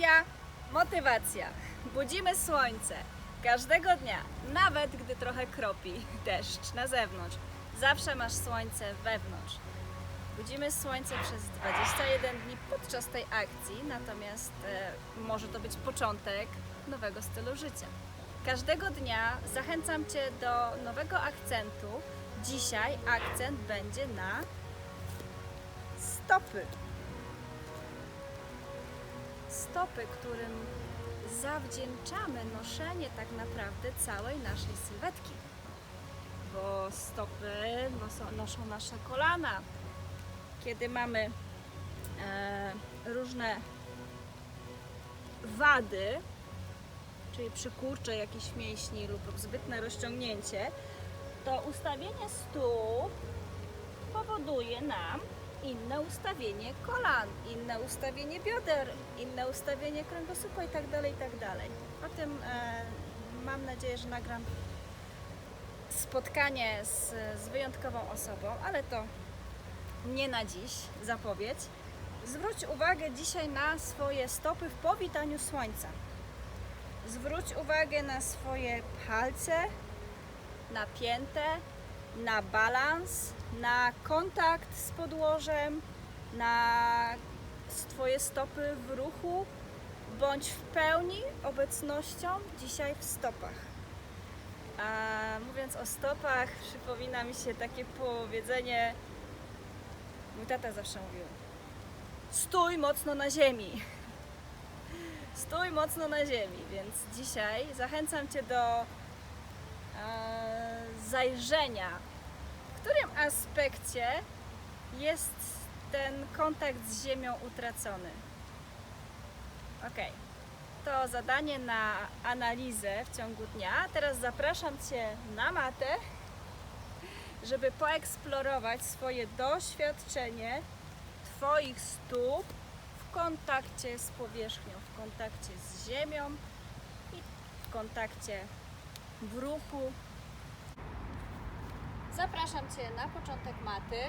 Motywacja, motywacja. Budzimy słońce każdego dnia, nawet gdy trochę kropi deszcz na zewnątrz. Zawsze masz słońce wewnątrz. Budzimy słońce przez 21 dni podczas tej akcji, natomiast e, może to być początek nowego stylu życia. Każdego dnia zachęcam Cię do nowego akcentu. Dzisiaj akcent będzie na stopy. Stopy, którym zawdzięczamy noszenie tak naprawdę całej naszej sylwetki. Bo stopy noszą, nasze kolana. Kiedy mamy e, różne wady, czyli przykurcze jakichś mięśni lub zbytne rozciągnięcie, to ustawienie stóp powoduje nam inne ustawienie kolan, inne ustawienie bioder, inne ustawienie kręgosłupa itd. itd. O tym e, mam nadzieję, że nagram spotkanie z, z wyjątkową osobą, ale to nie na dziś, zapowiedź. Zwróć uwagę dzisiaj na swoje stopy w powitaniu słońca. Zwróć uwagę na swoje palce, na piętę, na balans, na kontakt z podłożem, na Twoje stopy w ruchu, bądź w pełni obecnością dzisiaj w stopach. A mówiąc o stopach, przypomina mi się takie powiedzenie, mój tata zawsze mówił, stój mocno na ziemi. Stój mocno na ziemi, więc dzisiaj zachęcam Cię do zajrzenia, w którym aspekcie jest ten kontakt z ziemią utracony. Ok, to zadanie na analizę w ciągu dnia. Teraz zapraszam Cię na matę, żeby poeksplorować swoje doświadczenie Twoich stóp w kontakcie z powierzchnią, w kontakcie z ziemią i w kontakcie w ruchu. Zapraszam Cię na początek maty.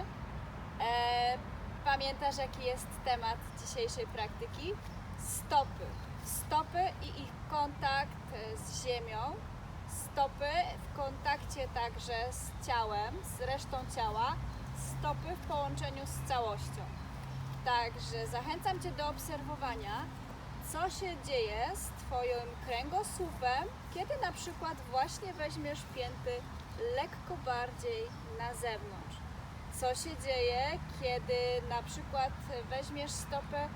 E, pamiętasz, jaki jest temat dzisiejszej praktyki? Stopy. Stopy i ich kontakt z ziemią. Stopy w kontakcie także z ciałem, z resztą ciała. Stopy w połączeniu z całością. Także zachęcam Cię do obserwowania, co się dzieje z Twoim kręgosłupem, kiedy na przykład właśnie weźmiesz pięty lekko bardziej na zewnątrz. Co się dzieje, kiedy na przykład weźmiesz stopę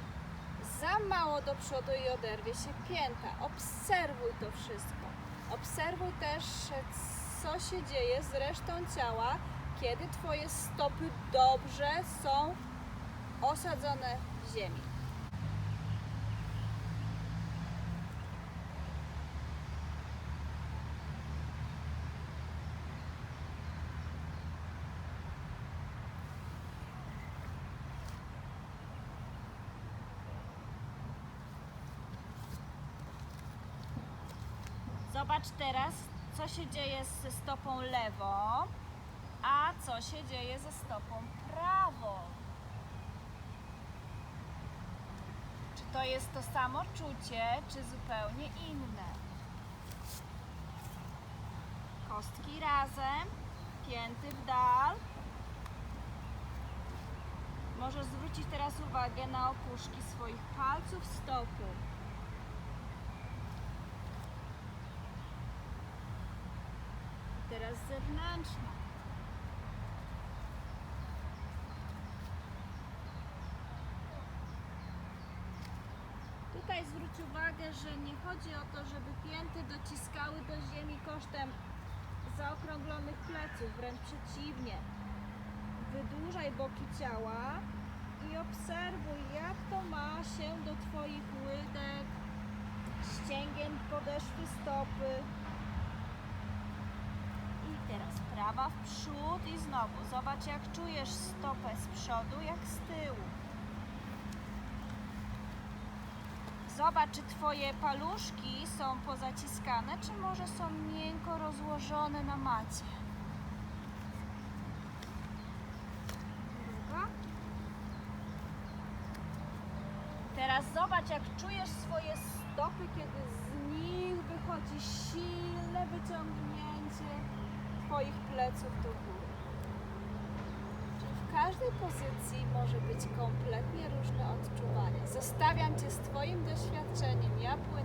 za mało do przodu i oderwie się pięta. Obserwuj to wszystko. Obserwuj też, co się dzieje z resztą ciała, kiedy Twoje stopy dobrze są osadzone w ziemi. Zobacz teraz, co się dzieje ze stopą lewą, a co się dzieje ze stopą prawą. Czy to jest to samo czucie, czy zupełnie inne? Kostki razem, pięty w dal. Możesz zwrócić teraz uwagę na opuszki swoich palców stopy. Teraz zewnętrzna. Tutaj zwróć uwagę, że nie chodzi o to, żeby pięty dociskały do ziemi kosztem zaokrąglonych pleców, wręcz przeciwnie. Wydłużaj boki ciała i obserwuj, jak to ma się do Twoich łydek, ścięgien podeszwy stopy. Prawa w przód i znowu zobacz jak czujesz stopę z przodu, jak z tyłu. Zobacz, czy Twoje paluszki są pozaciskane, czy może są miękko rozłożone na macie. Druga. Teraz zobacz, jak czujesz swoje stopy, kiedy z nich wychodzi silne wyciągnięcie Twoich pleców do góry. Czyli w każdej pozycji może być kompletnie różne odczuwanie. Zostawiam Cię z Twoim doświadczeniem, ja płynę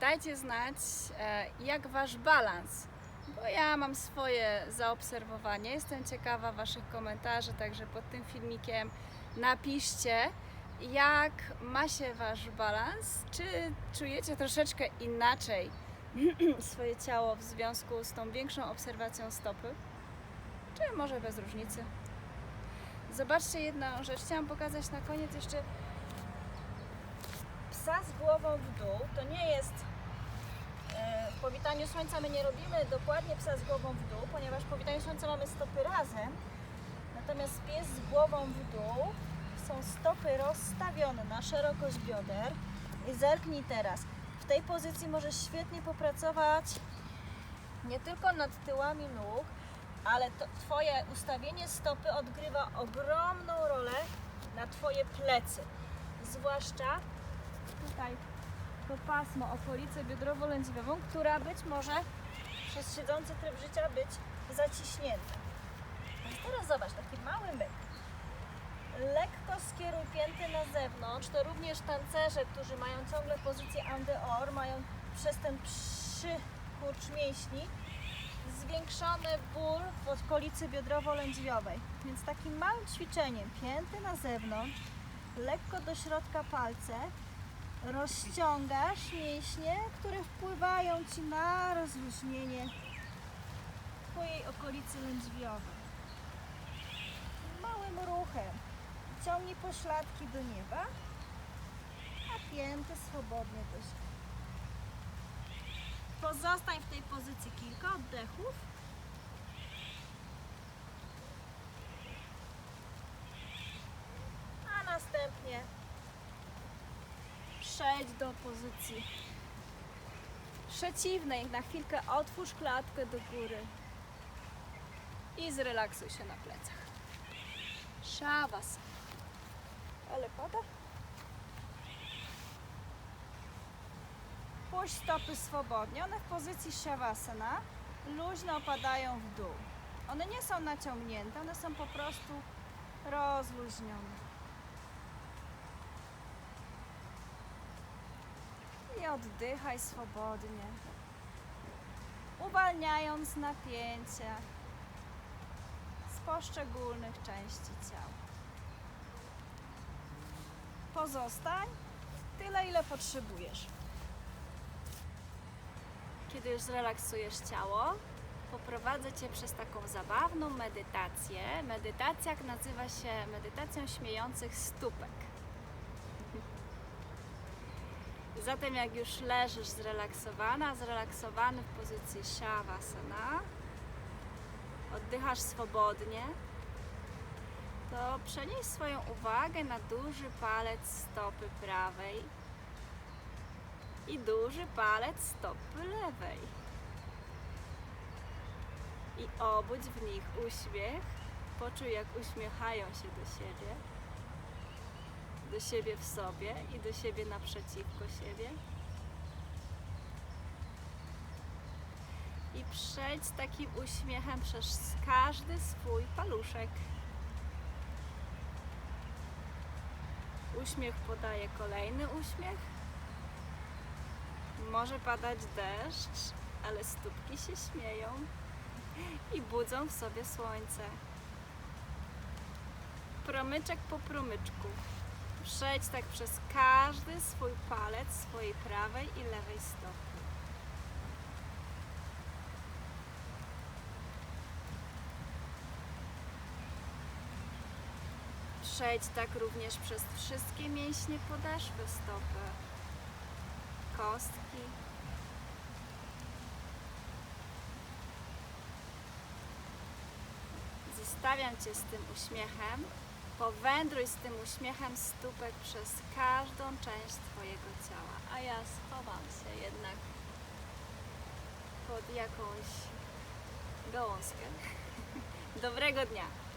Dajcie znać, e, jak wasz balans, bo ja mam swoje zaobserwowanie. Jestem ciekawa waszych komentarzy, także pod tym filmikiem napiszcie, jak ma się wasz balans. Czy czujecie troszeczkę inaczej swoje ciało w związku z tą większą obserwacją stopy? Czy może bez różnicy? Zobaczcie jedną rzecz. Chciałam pokazać na koniec jeszcze psa z głową w dół. To nie jest powitaniu słońca my nie robimy dokładnie psa z głową w dół, ponieważ w powitaniu słońca mamy stopy razem. Natomiast pies z głową w dół są stopy rozstawione na szerokość bioder. I zerknij teraz. W tej pozycji możesz świetnie popracować nie tylko nad tyłami nóg, ale to Twoje ustawienie stopy odgrywa ogromną rolę na Twoje plecy. Zwłaszcza tutaj to pasmo, okolicę biodrowo-lędźwiową, która być może przez siedzący tryb życia być zaciśnięta. Teraz zobacz, taki mały myk. Lekko skieruj pięty na zewnątrz. To również tancerze, którzy mają ciągle pozycję andeor, mają przez ten przykurcz mięśni zwiększony ból w okolicy biodrowo-lędźwiowej. Więc takim małym ćwiczeniem pięty na zewnątrz, lekko do środka palce, rozciągasz mięśnie, które wpływają Ci na rozluźnienie Twojej okolicy lędźwiowej. Małym ruchem ciągnij pośladki do nieba, a pięty swobodnie do ziemi. Pozostań w tej pozycji kilka oddechów. A następnie przejdź do pozycji przeciwnej. Na chwilkę otwórz klatkę do góry i zrelaksuj się na plecach. Shavasana. Ale pada? Puść stopy swobodnie. One w pozycji Shavasana luźno opadają w dół. One nie są naciągnięte, one są po prostu rozluźnione. Oddychaj swobodnie, uwalniając napięcie z poszczególnych części ciała. Pozostań tyle, ile potrzebujesz. Kiedy już zrelaksujesz ciało, poprowadzę Cię przez taką zabawną medytację. Medytacja nazywa się medytacją śmiejących stópek. Zatem jak już leżysz zrelaksowana, zrelaksowany w pozycji Shavasana, oddychasz swobodnie, to przenieś swoją uwagę na duży palec stopy prawej i duży palec stopy lewej. I obudź w nich uśmiech. Poczuj, jak uśmiechają się do siebie, do siebie w sobie i do siebie naprzeciwko siebie. I przejdź z takim uśmiechem przez każdy swój paluszek. Uśmiech podaje kolejny uśmiech. Może padać deszcz, ale stópki się śmieją i budzą w sobie słońce. Promyczek po promyczku. Przejdź tak przez każdy swój palec swojej prawej i lewej stopy. Przejdź tak również przez wszystkie mięśnie podeszwy stopy, kostki. Zostawiam Cię z tym uśmiechem. Powędruj z tym uśmiechem stópek przez każdą część Twojego ciała. A ja schowam się jednak pod jakąś gałązkę. Dobrego dnia!